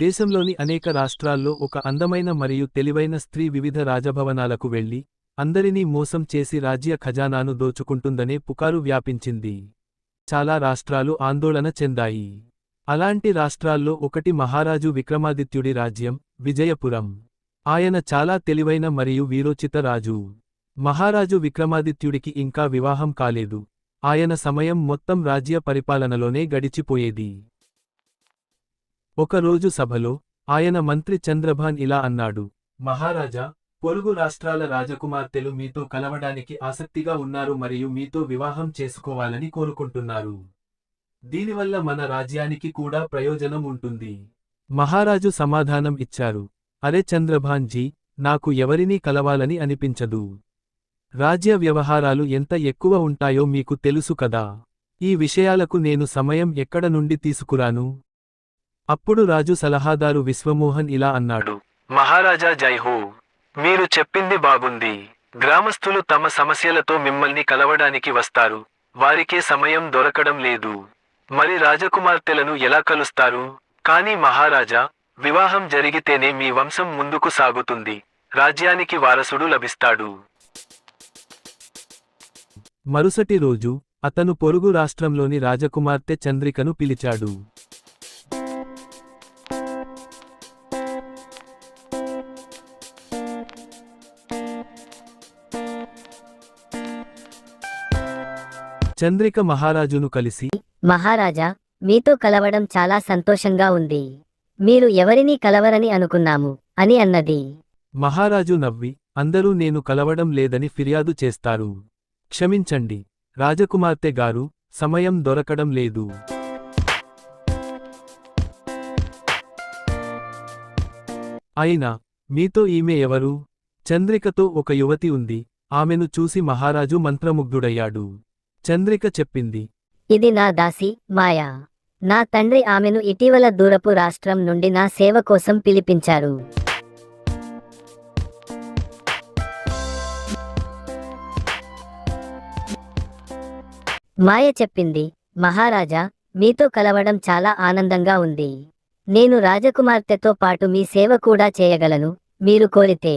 దేశంలోని అనేక రాష్ట్రాల్లో ఒక అందమైన మరియు తెలివైన స్త్రీ వివిధ రాజభవనాలకు వెళ్ళి అందరినీ మోసం చేసి రాజ్య ఖజానాను దోచుకుంటుందనే పుకారు వ్యాపించింది. చాలా రాష్ట్రాలు ఆందోళన చెందాయి. అలాంటి రాష్ట్రాల్లో ఒకటి మహారాజు విక్రమాదిత్యుడి రాజ్యం విజయపురం. ఆయన చాలా తెలివైన మరియు వీరోచిత రాజు. మహారాజు విక్రమాదిత్యుడికి ఇంకా వివాహం కాలేదు. ఆయన సమయం మొత్తం రాజ్య పరిపాలనలోనే గడిచిపోయేది. ఒకరోజు సభలో ఆయన మంత్రి చంద్రభాన్ ఇలా అన్నాడు మహారాజా పొరుగు రాష్ట్రాల రాజకుమార్తెలు మీతో కలవడానికి ఆసక్తిగా ఉన్నారు మరియు మీతో వివాహం చేసుకోవాలని కోరుకుంటున్నారు. దీనివల్ల మన రాజ్యానికి కూడా ప్రయోజనం ఉంటుంది మహారాజు సమాధానం ఇచ్చారు అరే చంద్రభాన్ జీ నాకు ఎవరినీ కలవాలని అనిపించదు. రాజ్య వ్యవహారాలు ఎంత ఎక్కువ ఉంటాయో మీకు తెలుసు కదా. ఈ విషయాలకు నేను సమయం ఎక్కడ నుండి తీసుకురాను? అప్పుడు రాజు సలహాదారు విశ్వమోహన్ ఇలా అన్నాడు. మహారాజా జై హో. మీరు చెప్పింది బాగుంది. గ్రామస్థులు తమ సమస్యలతో మిమ్మల్ని కలవడానికి వస్తారు. వారికే సమయం దొరకడం లేదు. మరి రాజకుమార్తెలను ఎలా కలుస్తారు? కానీ మహారాజా వివాహం జరిగితేనే మీ వంశం ముందుకు సాగుతుంది. రాజ్యానికి వారసుడు లభిస్తాడు. మరుసటి రోజు అతను పొరుగు రాష్ట్రంలోని రాజకుమార్తె చంద్రికను పిలిచాడు. చంద్రిక మహారాజును కలిసి మహారాజా మీతో కలవడం చాలా సంతోషంగా ఉంది. మీరు ఎవరినీ కలవరని అనుకున్నాము అని అన్నది. మహారాజు నవ్వి అందరూ నేను కలవడం లేదని ఫిర్యాదు చేస్తారు. క్షమించండి రాజకుమార్తె గారు సమయం దొరకడం లేదు. అయినా మీతో ఈమె ఎవరు? చంద్రికతో ఒక యువతి ఉంది ఆమెను చూసి మహారాజు మంత్రముగ్ధుడయ్యాడు. చంద్రిక చెప్పింది. ఇది నా దాసి మాయా. నా తండ్రి ఆమెను ఇటీవల దూరపు రాష్ట్రం నుండి నా సేవ కోసం పిలిపించారు. మాయ చెప్పింది మహారాజా మీతో కలవడం చాలా ఆనందంగా ఉంది. నేను రాజకుమార్తెతో పాటు మీ సేవ కూడా చేయగలను మీరు కోరితే.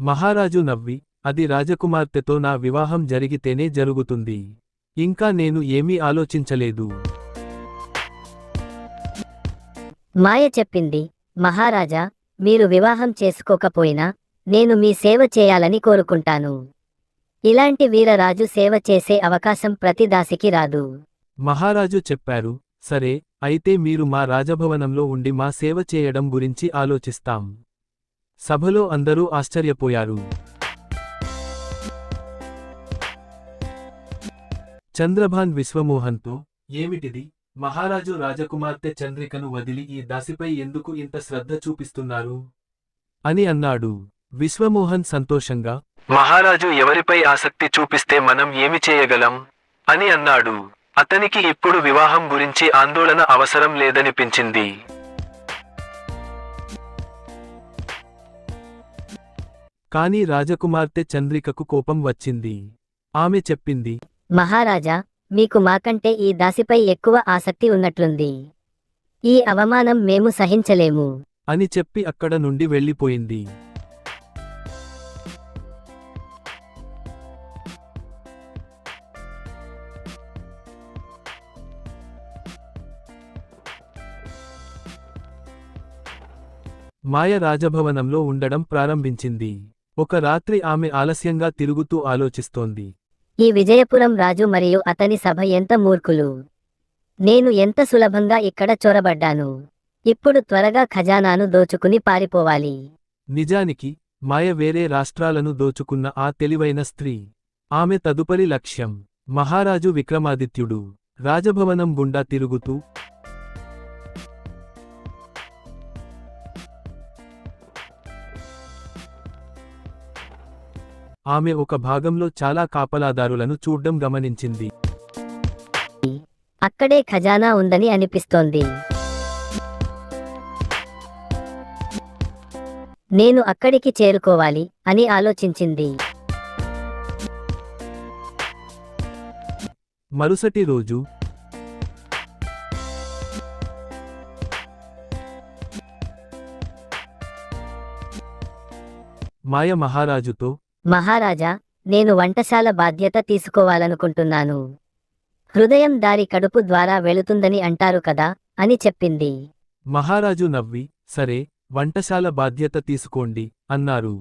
మహారాజు నవ్వి అది రాజకుమార్తెతో నా వివాహం జరిగితేనే జరుగుతుంది. ఇంకా నేను ఏమీ ఆలోచించలేదు. మాయ చెప్పింది మహారాజా మీరు వివాహం చేసుకోకపోయినా నేను మీ సేవ చేయాలని కోరుకుంటాను. ఇలాంటి వీరరాజు సేవ చేసే అవకాశం ప్రతి దాసికి రాదు. మహారాజు చెప్పారు సరే అయితే మీరు మా రాజభవనంలో ఉండి మా సేవ చేయడం గురించి ఆలోచిస్తాం. సభలో అందరూ ఆశ్చర్యపోయారు. చంద్రభాన్ విశ్వమోహన్తో ఏమిటిది? మహారాజు రాజకుమార్తె చంద్రికను వదిలి ఈ దాసిపై ఎందుకు ఇంత శ్రద్ధ చూపిస్తున్నారు అని అన్నాడు. విశ్వమోహన్ సంతోషంగా మహారాజు ఎవరిపై ఆసక్తి చూపిస్తే మనం ఏమి చేయగలం అని అన్నాడు. అతనికి ఇప్పుడు వివాహం గురించి ఆందోళన అవసరం లేదనిపించింది. కాని రాజకుమార్తె చంద్రికకు కోపం వచ్చింది. ఆమె చెప్పింది మహారాజా మీకు మాకంటే ఈ దాసిపై ఎక్కువ ఆసక్తి ఉన్నట్లుంది. ఈ అవమానం మేము సహించలేము. అని చెప్పి అక్కడ నుండి వెళ్ళిపోయింది. మాయ రాజభవనంలో ఉండడం ప్రారంభించింది. ఒక రాత్రి ఆమె ఆలస్యంగా తిరుగుతూ ఆలోచిస్తోంది. ఈ విజయపురం రాజు మరియు అతని సభ ఎంత మూర్ఖులు. నేను ఎంత సులభంగా ఇక్కడ చొరబడ్డాను. ఇప్పుడు త్వరగా ఖజానాను దోచుకుని పారిపోవాలి. నిజానికి మాయ వేరే రాష్ట్రాలను దోచుకున్న ఆ తెలివైన స్త్రీ. ఆమె తదుపరి లక్ష్యం మహారాజు విక్రమాదిత్యుడు. రాజభవనం గుండా తిరుగుతూ ఆమె ఒక భాగంలో చాలా కాపలాదారులను చూడ్డం గమనించింది. అక్కడే ఖజానా ఉందని అనిపిస్తోంది. నేను అక్కడికి చేరుకోవాలి అని ఆలోచించింది. మరుసటి రోజు మాయ మహారాజుతో మహారాజా నేను వంటశాల బాధ్యత తీసుకోవాలనుకుంటున్నాను. హృదయం దారి కడుపు ద్వారా వెళుతుందని అంటారు కదా అని చెప్పింది. మహారాజు నవ్వి సరే వంటశాల బాధ్యత తీసుకోండి అన్నారు.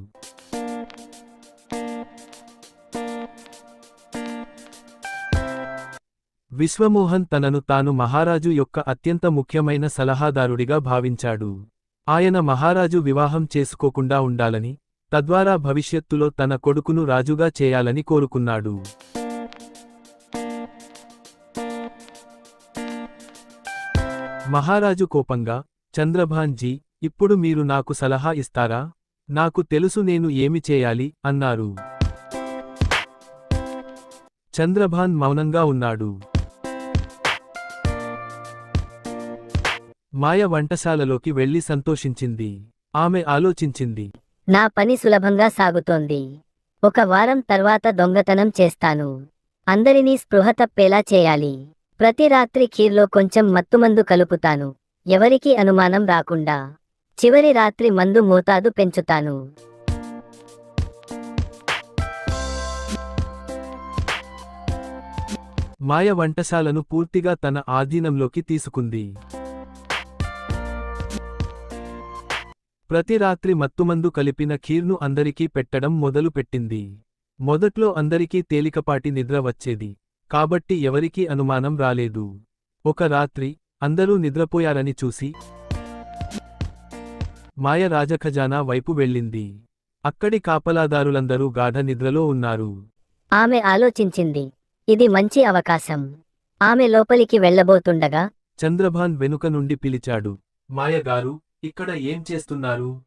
విశ్వమోహన్ తనను తాను మహారాజు యొక్క అత్యంత ముఖ్యమైన సలహాదారుడిగా భావించాడు. ఆయన మహారాజు వివాహం చేసుకోకుండా ఉండాలని తద్వారా భవిష్యత్తులో తన కొడుకును రాజుగా చేయాలని కోరుకున్నాడు. మహారాజు కోపంగా చంద్రభాన్ జీ ఇప్పుడు మీరు నాకు సలహా ఇస్తారా? నాకు తెలుసు నేను ఏమి చేయాలి అన్నారు. చంద్రభాన్ మౌనంగా ఉన్నాడు. మాయ వంటశాలలోకి వెళ్ళి సంతోషించింది. ఆమె ఆలోచించింది. నా పని సులభంగా సాగుతోంది. ఒక వారం తర్వాత దొంగతనం చేస్తాను. అందరినీ స్పృహ తప్పేలా చేయాలి. ప్రతి రాత్రి ఖీర్లో కొంచెం మత్తుమందు కలుపుతాను. ఎవరికీ అనుమానం రాకుండా. చివరి రాత్రి మందు మోతాదు పెంచుతాను. మాయ వంటశాలను పూర్తిగా తన ఆధీనంలోకి తీసుకుంది. ప్రతి రాత్రి మత్తుమందు కలిపిన ఖీర్ను అందరికీ పెట్టడం మొదలుపెట్టింది మొదట్లో అందరికీ తేలికపాటి నిద్ర వచ్చేది. కాబట్టి ఎవరికీ అనుమానం రాలేదు. ఒక రాత్రి అందరూ నిద్రపోయారని చూసి మాయ రాజఖజానా వైపు వెళ్ళింది. అక్కడి కాపలాదారులందరూ గాఢ నిద్రలో ఉన్నారు. ఆమె ఆలోచించింది. ఇది మంచి అవకాశం. ఆమె లోపలికి వెళ్ళబోతుండగా చంద్రభాన్ వెనుక నుండి పిలిచాడు. మాయగారు ఇక్కడ ఏం చేస్తున్నారు?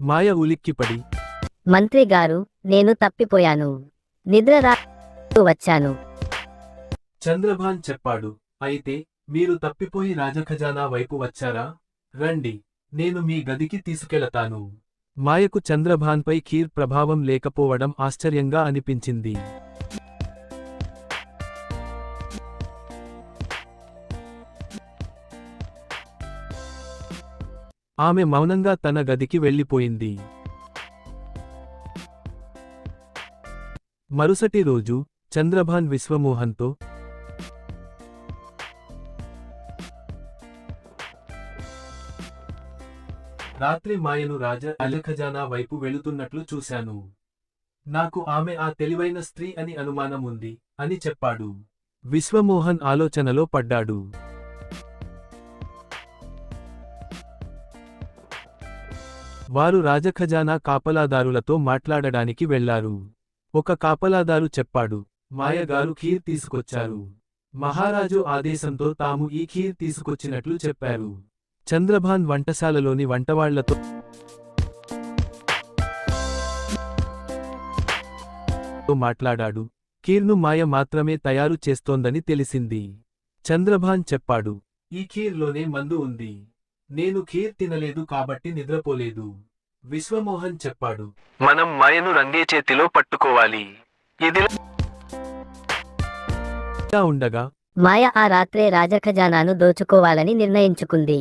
మాయ ఉలిక్కిపడి. మంత్రి గారు నేను తప్పిపోయాను. నిద్ర రా వచ్చాను. చంద్రభాన్ చెప్పాడు అయితే మీరు తప్పిపోయి రాజఖజానా వైపు వచ్చారా? రండి నేను మీ గదికి తీసుకెళతాను. మాయకు చంద్రభాన్పై ఖీర్ ప్రభావం లేకపోవడం ఆశ్చర్యంగా అనిపించింది. ఆమె మౌనంగా తన గదికి వెళ్ళిపోయింది. మరుసటి రోజు చంద్రభాన్ విశ్వమోహన్తో రాత్రి మాయను రాజా అలఖజానా వైపు వెళుతున్నట్లు చూశాను. నాకు ఆమె ఆ తెలివైన స్త్రీ అని అనుమానం ఉంది అని చెప్పాడు. విశ్వమోహన్ ఆలోచనలో పడ్డాడు. వారు రాజఖజానా కాపలాదారులతో మాట్లాడడానికి వెళ్ళారు ఒక కాపలాదారు చెప్పాడు మాయగారు ఖీర్ తీసుకొచ్చారు. మహారాజు ఆదేశంతో తాము ఈ ఖీర్ తీసుకొచ్చినట్లు చెప్పారు. చంద్రభాన్ వంటశాలలోని వంటవాళ్ళతో మాట్లాడాడు. ఖీర్ను మాయ మాత్రమే తయారు చేస్తోందని తెలిసింది. చంద్రభాన్ చెప్పాడు ఈ ఖీర్లోనే మందు ఉంది. నేను ఖీర్ తినలేదు కాబట్టి నిద్రపోలేదు. విశ్వమోహన్ చెప్పాడు. మనం మాయను రంగే చేతిలో పట్టుకోవాలి. ఇది ఉండగా మాయ ఆ రాత్రే రాజఖజానాను దోచుకోవాలని నిర్ణయించుకుంది.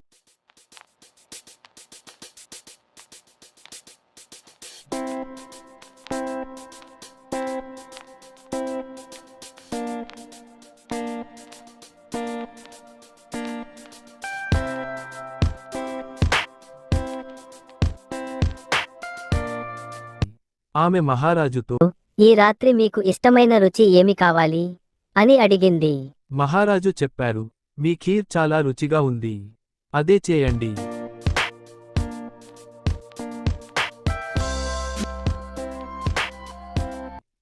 ఆమె మహారాజుతో ఈ రాత్రి మీకు ఇష్టమైన రుచి ఏమి కావాలి? అని అడిగింది. మహారాజు చెప్పారు మీ ఖీర్ చాలా రుచిగా ఉంది. అదే చేయండి.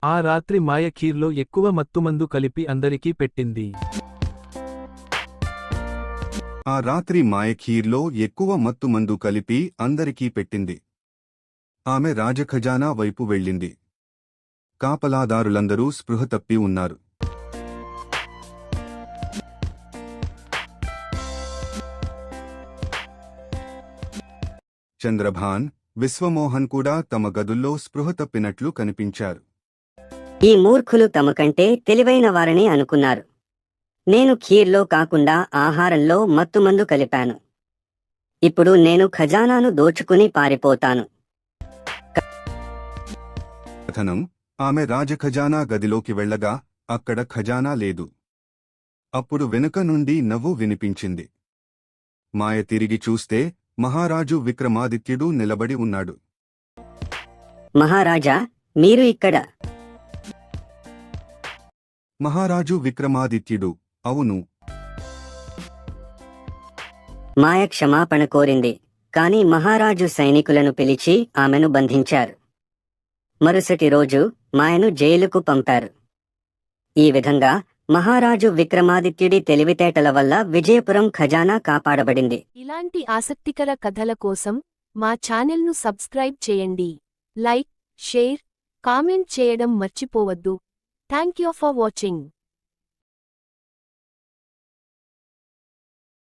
ఆ రాత్రి మాయ ఖీర్లో ఎక్కువ మత్తుమందు కలిపి అందరికీ పెట్టింది. ఆ రాత్రి మాయ ఖీర్లో ఎక్కువ మత్తుమందు కలిపి అందరికీ పెట్టింది. ఆమె రాజఖజానా వైపు వెళ్ళింది. కాపలాదారులందరూ స్పృహ తప్పి ఉన్నారు. చంద్రభాన్ విశ్వమోహన్ కూడా తమ గదుల్లో స్పృహ తప్పినట్లు కనిపించారు. ఈ మూర్ఖులు తమ కంటే తెలివైన వారని అనుకున్నారు. నేను ఖీర్లో కాకుండా ఆహారంలో మత్తుమందు కలిపాను. ఇప్పుడు నేను ఖజానాను దోచుకుని పారిపోతాను. కథనం ఆమె రాజఖజానా గదిలోకి వెళ్ళగా అక్కడ ఖజానా లేదు. అప్పుడు వెనుక నుండి నవ్వు వినిపించింది. మాయ తిరిగి చూస్తే మహారాజు విక్రమాదిత్యుడు నిలబడి ఉన్నాడు. మహారాజా మీరు ఇక్కడ. మహారాజు విక్రమాదిత్యుడు అవును. మాయ క్షమాపణ కోరింది కాని మహారాజు సైనికులను పిలిచి ఆమెను బంధించారు. మరుసటి రోజు మాయను జైలుకు పంపారు. ఈ విధంగా మహారాజు విక్రమాదిత్యుడి తెలివితేటల వల్ల విజయపురం ఖజానా కాపాడబడింది. ఇలాంటి ఆసక్తికర కథల కోసం మా ఛానల్ను సబ్స్క్రైబ్ చేయండి. లైక్ షేర్ కామెంట్ చేయడం మర్చిపోవద్దు. Thank you for watching.